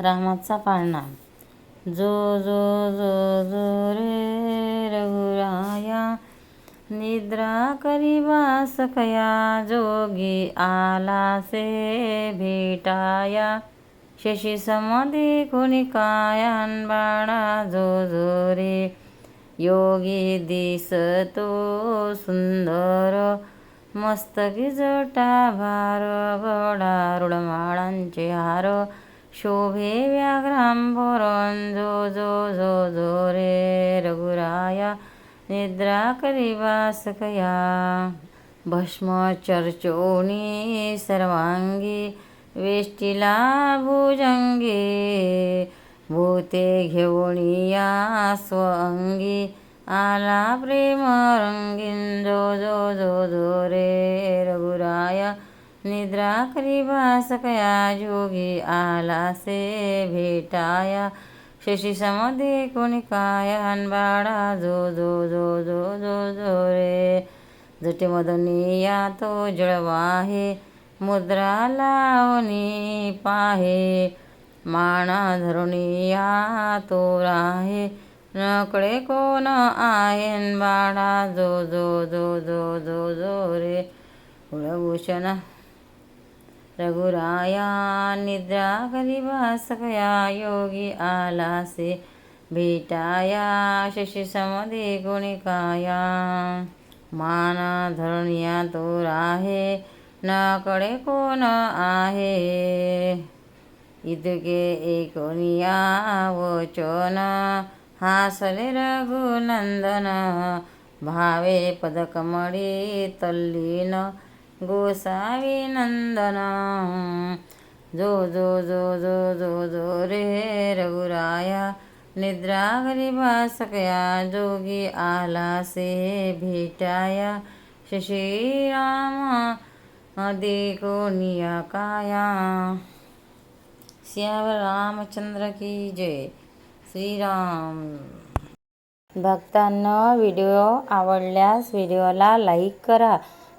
रामाचा पाळणा. जो जो जो जो रे रघुराया निद्रा करीवा सखया जोगी आला से भेटाया. शशी समाधी कुणी कायान बाळा जो जो रे योगी दिसतो सुंदर. मस्तकी जटा भार गडा रुडमाळांचे हार. शोभे व्याघ्रांबरण जो जो जो जो रे रघुराया निद्रा करिवासकया भस्मचर्चोणी भस्म वेष्टिला सर्वांगी भूते घेवणीया स्वअंगी आला प्रेम रंगीन जो जो जो जो रे निद्रा करीवा सकया जोगी आला से भेटाया। शशी समध्ये कोणी हनबाडा जो जो जो जो जो जो रे। जटे मदनिया तो जळवाहे मुद्रा लावणी पाहे। माणा धरुणिया तो राहे नकडे कोण आहेन बाळा जो जो जो जो जो जो रे। कुळभूषण रघुराया निद्रा करिवासकया योगी आलासे। भेटाया शशी गुणिकाया। कोणी माना धरणिया तो राहे नकडे कोण आहे। इतके एकोनिया वचन हासले रघुनंदन। भावे पदकमळी तल्लीन गोसावी नंदना जो जो जो जो जो जो रे रघुराया निद्रा गरीबा सकया जोगी आला से भेटाया। श्रीराम देखो निया काया। सियावर रामचंद्र की जय। श्रीराम। भक्तांना व्हिडिओ आवडल्यास व्हिडिओला लाईक करा.